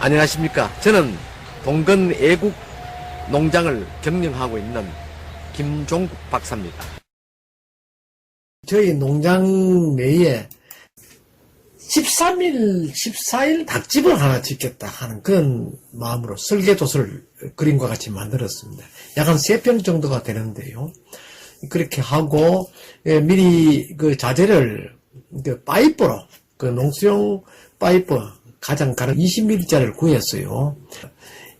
안녕하십니까. 저는 동근 애국 농장을 경영하고 있는 김종국 박사입니다. 저희 농장 내에 13일, 14일 닭집을 하나 짓겠다 하는 그런 마음으로 설계도서를 그림과 같이 만들었습니다. 약 한 3평 정도가 되는데요. 그렇게 하고, 예, 미리 그 자재를 그 파이프로, 그 농수용 파이프 가장 가는 20mm짜리를 구했어요.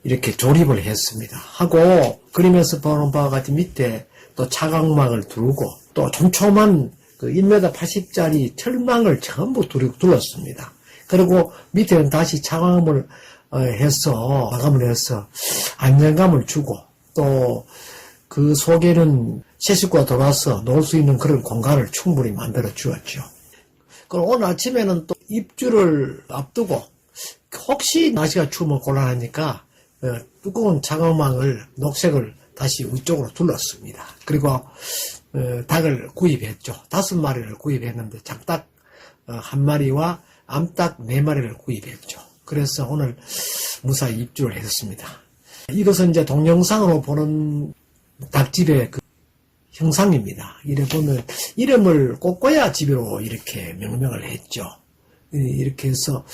이렇게 조립을 했습니다. 하고, 그림에서 보는 바와 같이 밑에 또 차광막을 두르고, 또 촘촘한 그 1m 80짜리 철망을 전부 둘- 둘렀습니다. 그리고 밑에는 다시 차광을 어, 해서, 마감을 해서 안정감을 주고, 또 그 속에는 세식구가 돌아서 놓을 수 있는 그런 공간을 충분히 만들어 주었죠. 그리고 오늘 아침에는 또 입주를 앞두고 혹시 날씨가 추우면 곤란하니까 어, 두꺼운 차가망을 녹색을 다시 위쪽으로 둘렀습니다. 그리고 어, 닭을 구입했죠. 다섯 마리를 구입했는데 장닭 어, 한 마리와 암닭 네 마리를 구입했죠. 그래서 오늘 무사히 입주를 했습니다. 이것은 이제 동영상으로 보는 닭집의 그 형상입니다. 이래 보면 이름을 꼬꼬야 집으로 이렇게 명명을 했죠. 이- 이렇게 해서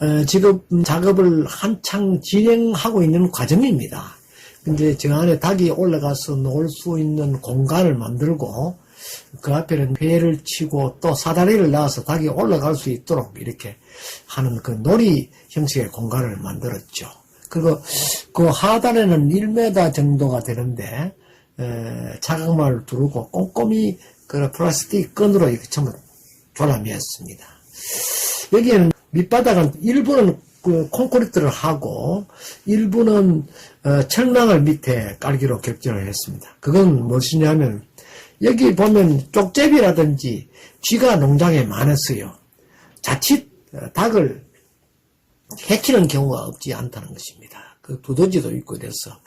어, 지금 작업을 한창 진행하고 있는 과정입니다. 근데 저 안에 닭이 올라가서 놓을 수 있는 공간을 만들고 그 앞에는 배를 치고 또 사다리를 놔서 닭이 올라갈 수 있도록 이렇게 하는 그 놀이 형식의 공간을 만들었죠. 그리고 그 하단에는 1m 정도가 되는데 에, 자각만을 두르고 꼼꼼히 그 플라스틱 끈으로 이렇게 전부 졸라매었습니다. 여기에는 밑바닥은 일부는 그 콘크리트를 하고 일부는 어, 철망을 밑에 깔기로 결정을 했습니다. 그건 무엇이냐면 여기 보면 쪽제비라든지 쥐가 농장에 많았어요. 자칫 어, 닭을 해치는 경우가 없지 않다는 것입니다. 그 두더지도 있고 그래서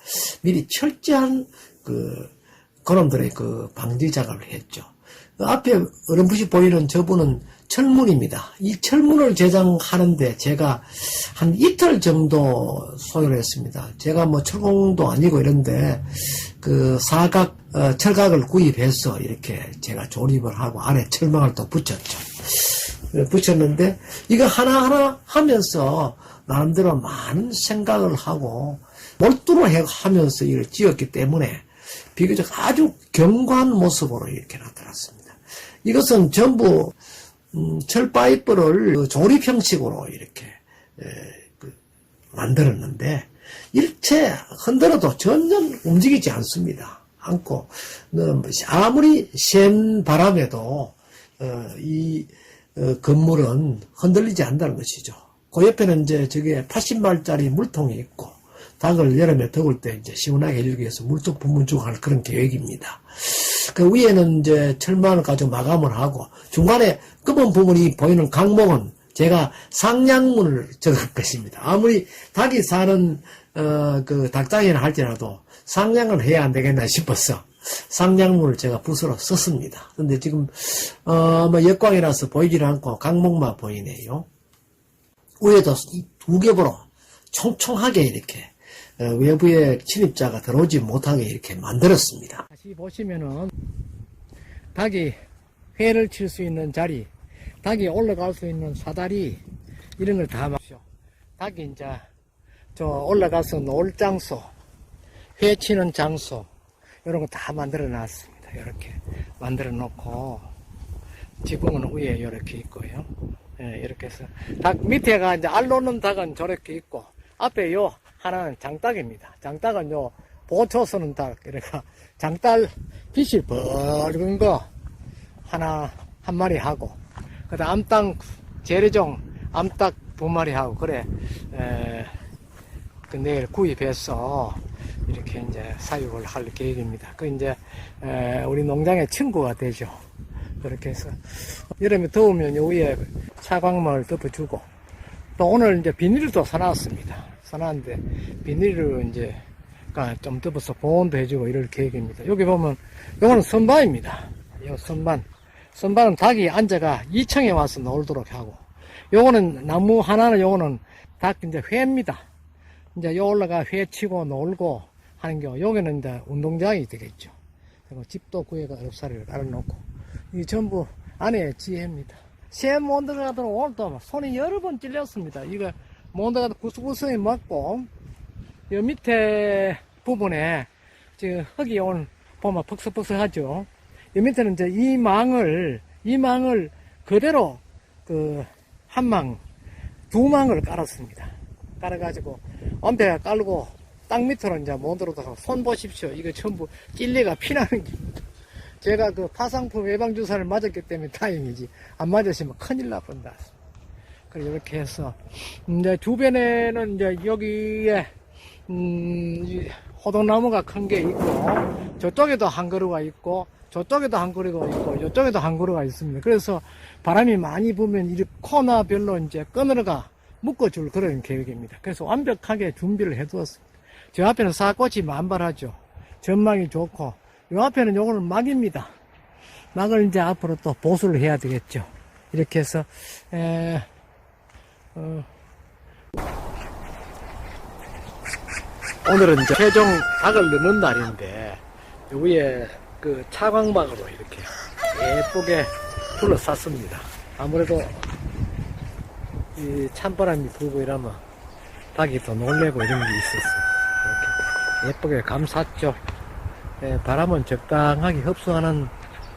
미리 철저한 그 그놈들의 그 방지 작업을 했죠. 그 앞에 어렴풋이 보이는 저분은 철문입니다. 이 철문을 제작하는데 제가 한 이틀 정도 소요를 했습니다. 제가 뭐 철공도 아니고 이런데 그 사각 어, 철각을 구입해서 이렇게 제가 조립을 하고 안에 철망을 또 붙였죠. 붙였는데 이거 하나하나 하면서 나름대로 많은 생각을 하고 몰두를 해- 하면서 이걸 지었기 때문에 비교적 아주 견고한 모습으로 이렇게 나타났습니다. 이것은 전부 음, 철파이프를 그 조립 형식으로 이렇게 에, 그 만들었는데 일체 흔들어도 전혀 움직이지 않습니다. 않고 어, 아무리 센 바람에도 어, 이 어, 건물은 흔들리지 않는다는 것이죠. 그 옆에는 이제 저게 80마리짜리 물통이 있고 닭을 여름에 더울 때 이제 시원하게 해주기 위해서 물통 분문주할 그런 계획입니다. 그 위에는 이제 철망을 가지고 마감을 하고 중간에 검은 부분이 보이는 강목은 제가 상냥문을 적을 것입니다. 아무리 닭이 사는 어, 그 닭장이나 할지라도 상냥을 해야 안 되겠나 싶어서 상냥문을 제가 붓으로 썼습니다. 근데 지금 어, 뭐 역광이라서 보이질 않고 강목만 보이네요. 위에도 이두 겹으로 총총하게 이렇게 어, 외부의 침입자가 들어오지 못하게 이렇게 만들었습니다. 다시 보시면은 닭이 회를 칠 수 있는 자리, 닭이 올라갈 수 있는 사다리 이런 걸 다 막죠. 닭이 이제 저 올라가서 놀 장소, 회 치는 장소 이런 거 다 만들어 놨습니다. 이렇게 만들어 놓고 지붕은 위에 이렇게 있고요. 예, 이렇게 해서 닭 밑에가 이제 알 놓는 닭은 저렇게 있고 앞에 요 하나는 장닭입니다. 장닭은 요 보초 서는 닭. 그러니까 장딸 빛이 벌건 거 하나 한 마리 하고 그 다음 암땅 재래종 암탉 두 마리 하고 그래 에, 그 내일 구입해서 이렇게 이제 사육을 할 계획입니다. 그 이제 에, 우리 농장의 친구가 되죠. 그렇게 해서 여름에 더우면 요 위에 차광망을 덮어주고 또 오늘 이제 비닐도 사놨습니다. 사놨는데 비닐을 이제 그러니까 좀 덮어서 보온도 해주고 이럴 계획입니다. 여기 보면 요거는 선반입니다. 요 선반. 선반은 닭이 앉아가 2층에 와서 놀도록 하고 요거는 나무 하나는 요거는 닭 이제 회입니다. 이제 요 올라가 회 치고 놀고 하는 게 여기는 이제 운동장이 되겠죠. 그리고 집도 구해가 엽사리를 깔아놓고 이 전부 안에 지혜입니다. 새 몬드가들 오늘도 막 손이 여러 번 찔렸습니다. 이거 몬드가 구석구석에 맞고 요 밑에 부분에 지금 흙이 오늘 보면 퍽석퍽석하죠. 이 밑에는 이제 이 망을 이 망을 그대로 그 한 망, 두 망을 깔았습니다. 깔아가지고 엄폐가 깔고 땅 밑으로 이제 못 들어서 손 보십시오. 이거 전부 찔레가 피나는 게. 제가 그 파상품 예방주사를 맞았기 때문에 다행이지. 안 맞았으면 큰일 날 뻔다. 그래, 이렇게 해서. 이제 주변에는 이제 여기에, 음, 이 호동나무가 큰 게 있고, 저쪽에도 한 그루가 있고, 저쪽에도 한 그루가 있고, 이쪽에도 한 그루가 있습니다. 그래서 바람이 많이 불면 이 코너별로 이제 끊어가 묶어줄 그런 계획입니다. 그래서 완벽하게 준비를 해두었습니다. 저 앞에는 사꽃이 만발하죠. 전망이 좋고, 요 앞에는 요거는 막입니다. 막을 이제 앞으로 또 보수를 해야 되겠죠. 이렇게 해서, 에, 어, 오늘은 이제 최종 닭을 넣는 날인데, 요 위에 그 차광막으로 이렇게 예쁘게 둘러쌌습니다. 아무래도 이 찬바람이 불고 이러면 닭이 더 놀래고 이런 게 있었어요. 이렇게 예쁘게 감쌌죠. 예, 바람은 적당하게 흡수하는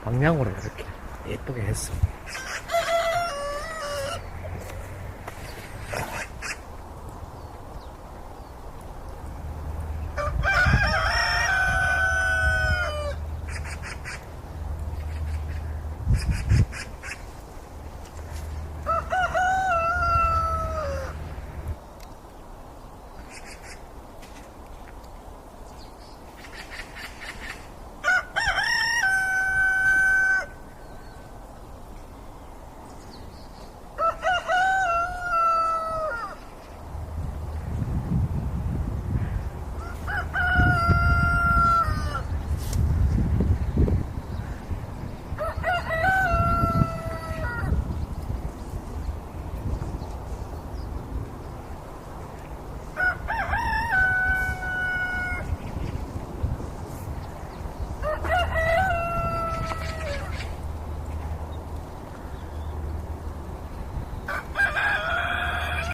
방향으로 이렇게 예쁘게 했습니다.